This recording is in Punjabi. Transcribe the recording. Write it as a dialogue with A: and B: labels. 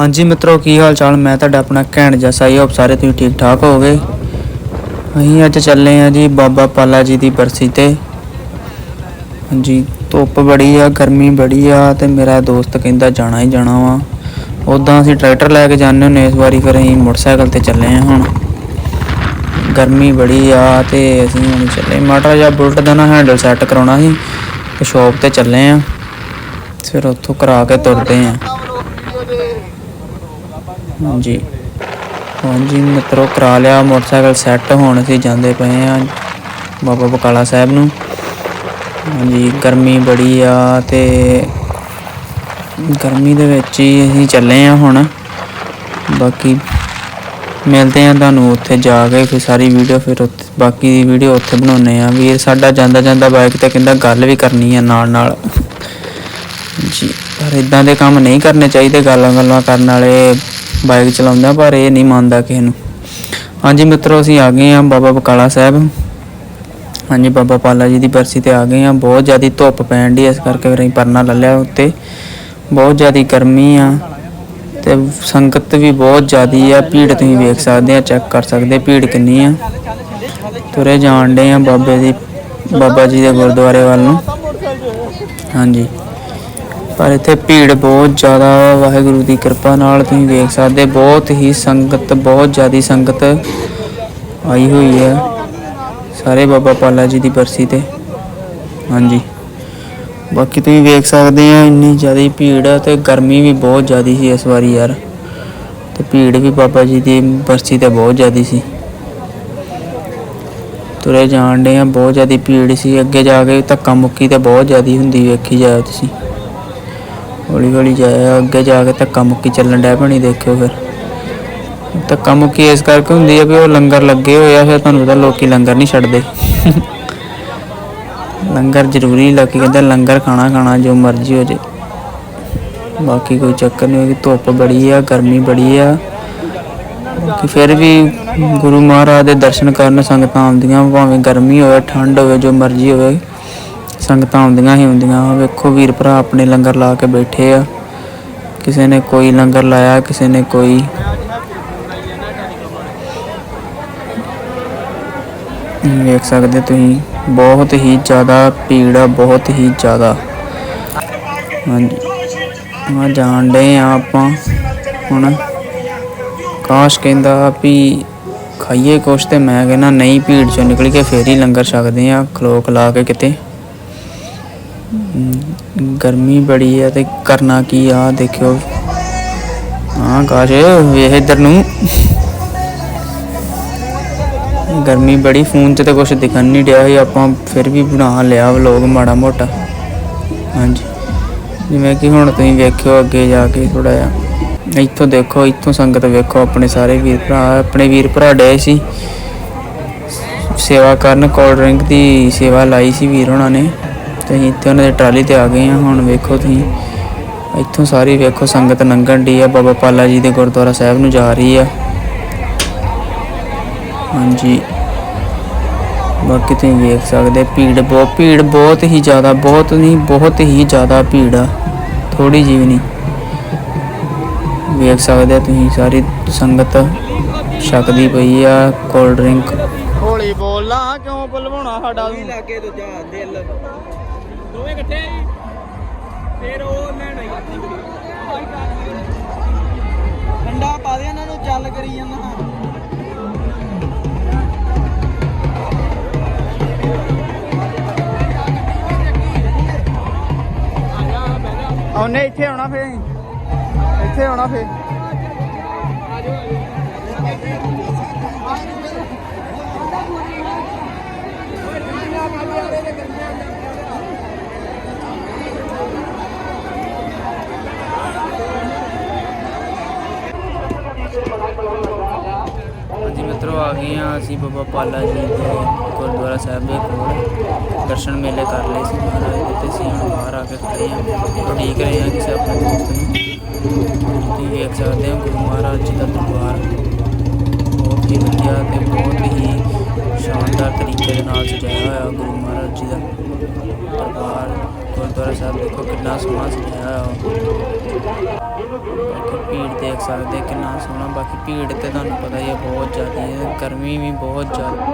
A: ਹਾਂਜੀ ਮਿੱਤਰੋ, ਕੀ ਹਾਲ ਚਾਲ ਮੈਂ ਤੁਹਾਡਾ ਆਪਣਾ ਘੈਂਟ ਜੱਸਾ ਹੀ ਹੋਪ ਸਾਰੇ ਤੁਸੀਂ ਠੀਕ ਠਾਕ ਹੋਗੇ ਅਸੀਂ ਅੱਜ ਚੱਲੇ ਆ ਜੀ ਬਾਬਾ ਪਾਲਾ ਜੀ ਦੀ ਬਰਸੀ ਤੇ। ਹਾਂਜੀ, ਧੁੱਪ ਬੜੀ ਆ, ਗਰਮੀ ਬੜੀ ਆ ਤੇ ਮੇਰਾ ਦੋਸਤ ਕਹਿੰਦਾ ਜਾਣਾ ਹੀ ਜਾਣਾ ਵਾ। ਉਦਾਂ ਅਸੀਂ ਟਰੈਕਟਰ ਲੈ ਕੇ ਜਾਂਦੇ ਹੁੰਦੇ ਇਸ ਵਾਰੀ ਫਿਰ ਅਸੀਂ ਮੋਟਰਸਾਈਕਲ ਤੇ ਚੱਲੇ ਆ ਹੁਣ। ਗਰਮੀ ਬੜੀ ਆ ਤੇ ਅਸੀਂ ਹੁਣ ਚੱਲੇ ਮਾੜਾ ਜਾਂ ਬੁਲਟ ਦਾ ਨਾ ਹੈਂਡਲ ਸੈੱਟ ਕਰਾਉਣਾ ਸੀ ਤੇ ਸ਼ੌਪ ਤੇ ਚੱਲੇ ਆ ਫਿਰ ਉੱਥੋਂ ਕਰਾ ਕੇ ਤੁਰਦੇ ਆ ਹਾਂਜੀ। ਹਾਂਜੀ, ਮਿੱਤਰੋ, ਕਰਾ ਲਿਆ, ਮੋਟਰਸਾਈਕਲ ਸੈੱਟ ਹੋਣ ਅਸੀਂ ਜਾਂਦੇ ਪਏ ਆ ਬਾਬਾ ਬਕਾਲਾ ਸਾਹਿਬ ਨੂੰ। ਹਾਂਜੀ, ਗਰਮੀ ਬੜੀ ਆ ਤੇ ਗਰਮੀ ਦੇ ਵਿੱਚ ਹੀ ਅਸੀਂ ਚੱਲੇ ਆ ਹੁਣ। ਬਾਕੀ ਮਿਲਦੇ ਆ ਤੁਹਾਨੂੰ ਉੱਥੇ ਜਾ ਕੇ, ਫਿਰ ਸਾਰੀ ਵੀਡੀਓ ਫਿਰ ਉੱਥੇ, ਬਾਕੀ ਦੀ ਵੀਡੀਓ ਉੱਥੇ ਬਣਾਉਨੇ ਆ ਵੀਰ ਸਾਡਾ ਜਾਂਦਾ ਜਾਂਦਾ ਬਾਈਕ ਤੇ ਕਹਿੰਦਾ ਗੱਲ ਵੀ ਕਰਨੀ ਆ ਨਾਲ ਨਾਲ। ਜੀ ਪਰ ਇਦਾਂ ਦੇ ਕੰਮ ਨਹੀਂ ਕਰਨੇ ਚਾਹੀਦੇ ਗੱਲਾਂ ਗੱਲਾਂ ਕਰਨ ਵਾਲੇ। ਬਾਈਕ ਚਲਾਉਂਦਾ, ਪਰ ਇਹ ਨਹੀਂ ਮੰਨਦਾ ਕਿਸੇ ਨੂੰ। ਹਾਂਜੀ ਮਿੱਤਰੋ, ਅਸੀਂ ਆ ਗਏ ਆ ਬਾਬਾ ਬਕਾਲਾ ਸਾਹਿਬ। ਹਾਂਜੀ, ਬਾਬਾ ਪਾਲਾ ਜੀ ਦੀ ਬਰਸੀ ਤੇ ਆ ਗਏ ਆ ਬਹੁਤ ਜ਼ਿਆਦਾ ਧੁੱਪ ਪੈਣ ਦੀ ਇਸ ਕਰਕੇ ਫਿਰ ਅਸੀਂ ਪਰਨਾ ਲੈ ਲਿਆ ਉੱਤੇ। ਬਹੁਤ ਜ਼ਿਆਦਾ ਗਰਮੀ ਆ ਤੇ ਸੰਗਤ ਵੀ ਬਹੁਤ ਜ਼ਿਆਦੀ ਆ। ਭੀੜ ਤੁਸੀਂ ਵੇਖ ਸਕਦੇ ਆ, ਚੈੱਕ ਕਰ ਸਕਦੇ, ਭੀੜ ਕਿੰਨੀ ਆ। ਤੁਰੇ ਜਾਣ ਡੇ ਆ ਬਾਬੇ ਦੀ, ਬਾਬਾ ਜੀ ਦੇ ਗੁਰਦੁਆਰੇ ਵੱਲ ਨੂੰ। ਹਾਂਜੀ। ਪਰ ਇੱਥੇ ਭੀੜ ਬਹੁਤ ਜ਼ਿਆਦਾ ਵਾਹਿਗੁਰੂ ਦੀ ਕਿਰਪਾ ਨਾਲ ਤੁਸੀਂ ਵੇਖ ਸਕਦੇ। ਬਹੁਤ ਹੀ ਸੰਗਤ, ਬਹੁਤ ਜ਼ਿਆਦੀ ਸੰਗਤ ਆਈ ਹੋਈ ਹੈ। ਸਾਰੇ ਬਾਬਾ ਪਾਲਾ ਜੀ ਦੀ ਬਰਸੀ ਤੇ। ਹਾਂਜੀ। ਬਾਕੀ ਤੁਸੀਂ ਵੇਖ ਸਕਦੇ ਆ, ਇੰਨੀ ਜ਼ਿਆਦਾ ਭੀੜ ਆ ਤੇ ਗਰਮੀ ਵੀ ਬਹੁਤ ਜ਼ਿਆਦੀ ਸੀ ਇਸ ਵਾਰੀ ਯਾਰ। ਤੇ ਭੀੜ ਵੀ ਬਾਬਾ ਜੀ ਦੀ ਬਰਸੀ ਤੇ ਬਹੁਤ ਜ਼ਿਆਦੀ ਸੀ। ਤੁਰੇ ਜਾਣ ਡੇ ਆ, ਬਹੁਤ ਜ਼ਿਆਦੀ ਭੀੜ ਸੀ। ਅੱਗੇ ਜਾ ਕੇ ਧੱਕਾ ਮੁੱਕੀ ਤੇ ਬਹੁਤ ਜ਼ਿਆਦੀ ਹੁੰਦੀ ਵੇਖੀ ਜਾਓ ਤੁਸੀਂ। ਹੌਲੀ ਹੌਲੀ ਜਾਇਆ ਅੱਗੇ ਜਾ ਕੇ ਧੱਕਾ ਮੁੱਕੀ ਚੱਲਣ ਡੈ ਪਣੀ ਦੇਖਿਓ ਫਿਰ। ਧੱਕਾ ਮੁੱਕੀ ਇਸ ਕਰਕੇ ਹੁੰਦੀ ਹੈ ਵੀ ਉਹ ਲੰਗਰ ਲੱਗੇ ਹੋਏ ਆ, ਫਿਰ ਤੁਹਾਨੂੰ ਪਤਾ ਲੋਕੀ ਲੰਗਰ ਨਹੀਂ ਛੱਡਦੇ। ਲੰਗਰ ਜ਼ਰੂਰੀ ਲੱਗੀ ਕਹਿੰਦੇ ਲੰਗਰ ਖਾਣਾ ਖਾਣਾ, ਜੋ ਮਰਜ਼ੀ ਹੋ ਜੇ। ਬਾਕੀ ਕੋਈ ਚੱਕਰ ਨਹੀਂ ਹੋਗੀ ਧੁੱਪ ਬੜੀ ਆ, ਗਰਮੀ ਬੜੀ ਆ। ਕਿ ਫਿਰ ਵੀ ਗੁਰੂ ਮਹਾਰਾਜ ਦੇ ਦਰਸ਼ਨ ਕਰਨ ਸੰਗਤਾਂ ਆਉਂਦੀਆਂ, ਭਾਵੇਂ ਗਰਮੀ ਹੋਵੇ, ਠੰਡ ਹੋਵੇ, ਜੋ ਮਰਜ਼ੀ ਹੋਵੇ। ਸੰਗਤਾਂ ਆਉਂਦੀਆਂ ਹੀ ਹੁੰਦੀਆਂ ਆਹ ਵੇਖੋ ਵੀਰ ਭਰਾ ਆਪਣੇ ਲੰਗਰ ਲਾ ਕੇ ਬੈਠੇ ਆ। ਕਿਸੇ ਨੇ ਕੋਈ ਲੰਗਰ ਲਾਇਆ, ਕਿਸੇ ਨੇ ਕੋਈ ਵੇਖ ਸਕਦੇ ਤੁਸੀਂ, ਬਹੁਤ ਹੀ ਜ਼ਿਆਦਾ ਭੀੜ ਆ, ਬਹੁਤ ਹੀ ਜ਼ਿਆਦਾ। ਹਾਂਜੀ। ਆ ਜਾਣ ਡੇ ਆ ਆਪਾਂ ਹੁਣ। ਕਾਸ਼ ਕਹਿੰਦਾ ਵੀ ਖਾਈਏ ਕੁਛ ਤੇ ਮੈਂ ਕਹਿੰਦਾ ਨਹੀਂ, ਭੀੜ ਚੋਂ ਨਿਕਲ ਕੇ ਫੇਰ ਹੀ ਲੰਗਰ ਛਕਦੇ ਆ ਖਲੋ ਖਲਾ ਕੇ ਕਿਤੇ। ਗਰਮੀ ਬੜੀ ਹੈ ਤੇ ਕਰਨਾ ਕੀ ਆ, ਦੇਖਿਓ। ਹਾਂ, ਕਾਸ਼ ਵੇਖ ਇੱਧਰ ਨੂੰ। ਗਰਮੀ ਬੜੀ, ਫੋਨ 'ਚ ਤੇ ਕੁਛ ਦਿਖਣ ਨਹੀਂ ਡਿਆ ਸੀ। ਆਪਾਂ ਫਿਰ ਵੀ ਬਣਾ ਲਿਆ ਵਲੋਗ ਮਾੜਾ ਮੋਟਾ। ਹਾਂਜੀ। ਜਿਵੇਂ ਕਿ ਹੁਣ ਤੁਸੀਂ ਵੇਖਿਓ ਅੱਗੇ ਜਾ ਕੇ ਥੋੜਾ ਜਿਹਾ। ਇੱਥੋਂ ਦੇਖੋ, ਇੱਥੋਂ ਸੰਗਤ ਵੇਖੋ, ਆਪਣੇ ਸਾਰੇ ਵੀਰ ਭਰਾ, ਆਪਣੇ ਵੀਰ ਭਰਾ ਡੇ ਸੀ। ਸੇਵਾ ਕਰਨ ਕੋਲਡ ਡਰਿੰਕ ਦੀ ਸੇਵਾ ਲਾਈ ਸੀ ਵੀਰ ਉਹਨਾਂ ਨੇ। ਤੇ ਅਸੀਂ ਇੱਥੇ ਉਹਨਾਂ ਦੇ ਟਰਾਲੀ ਤੇ ਆ ਗਏ ਆ ਹੁਣ ਵੇਖੋ ਤੁਸੀਂ। ਇੱਥੋਂ ਸਾਰੀ ਵੇਖੋ ਸੰਗਤ ਲੰਘਣ ਦੀ ਆ ਬਾਬਾ ਪਾਲਾ ਜੀ ਦੇ ਗੁਰਦੁਆਰਾ ਸਾਹਿਬ ਨੂੰ ਜਾ ਰਹੀ ਆ। ਹਾਂਜੀ। ਬਾਕੀ ਤੁਸੀਂ ਵੇਖ ਸਕਦੇ ਭੀੜ ਬਹੁਤ ਭੀੜ ਬਹੁਤ ਹੀ ਜ਼ਿਆਦਾ ਬਹੁਤ ਨਹੀਂ ਬਹੁਤ ਹੀ ਜ਼ਿਆਦਾ ਭੀੜ ਆ। ਥੋੜੀ ਜਿਹੀ ਵੀ ਨਹੀਂ। ਵੇਖ ਸਕਦੇ ਆ ਤੁਸੀਂ ਸਾਰੀ ਸੰਗਤ ਛਕਦੀ ਪਈ ਆ ਕੋਲਡ ਡਰਿੰਕ।
B: ਹੌਲੀ ਬੋਲਣਾ ਕਿਉਂ ਬੁਲਵਾਉਣਾ ਸਾਡਾ? ਤੂੰ
C: ਲਾਗੇ ਦੂਜਾ ਦਿਲ।
B: ਦੋਵੇਂ ਇਕੱਠੇ ਆਈ ਫੇਰ ਉਹ ਲੈਣ ਆਈ।
C: ਠੰਡਾ ਪਾ ਦੇ ਇਹਨਾਂ ਨੂੰ ਚੱਲ ਕਰੀ ਜਾਂਦਾ।
B: ਉਹਨੇ ਇੱਥੇ ਆਉਣਾ ਫੇਰ। ਇੱਥੇ ਆਉਣਾ ਫੇਰ।
A: ਹਾਂਜੀ ਮਿੱਤਰੋ ਆ ਗਏ ਆ ਅਸੀਂ ਬਾਬਾ ਪਾਲਾ ਜੀ ਦੇ ਗੁਰਦੁਆਰਾ ਸਾਹਿਬ ਦੇ ਕੋਲ ਦਰਸ਼ਨ ਮੇਲੇ ਕਰ ਲਏ ਸੀ ਮਹਾਰਾਜ ਦੇ ਤੇ ਅਸੀਂ ਹੁਣ ਬਾਹਰ ਆ ਕੇ ਖੜੇ ਆ ਠੀਕ ਰਹੇ ਆ ਕਿਸੇ ਆਪਣੇ ਦੋਸਤ ਨੂੰ। ਤੁਸੀਂ ਵੇਖ ਸਕਦੇ ਹੋ ਗੁਰੂ ਮਹਾਰਾਜ ਜੀ ਦਾ ਦਰਬਾਰ ਬਹੁਤ ਹੀ ਵਧੀਆ ਤੇ ਬਹੁਤ ਹੀ ਸ਼ਾਨਦਾਰ ਤਰੀਕੇ ਦੇ ਨਾਲ ਸਜਾਇਆ ਹੋਇਆ ਗੁਰੂ ਮਹਾਰਾਜ ਜੀ ਦਾ ਦਰਬਾਰ, ਗੁਰਦੁਆਰਾ ਸਾਹਿਬ ਦੇਖੋ ਕਿੰਨਾ ਸੋਹਣਾ ਸਜਾਇਆ ਹੋਇਆ ਬਾਕੀ ਭੀੜ ਦੇਖ ਸਕਦੇ ਕਿੰਨਾ ਸੋਹਣਾ, ਬਾਕੀ ਭੀੜ ਤੇ ਤੁਹਾਨੂੰ ਪਤਾ ਹੀ ਹੈ ਬਹੁਤ ਜ਼ਿਆਦਾ ਹੈ, ਗਰਮੀ ਵੀ ਬਹੁਤ ਜ਼ਿਆਦਾ।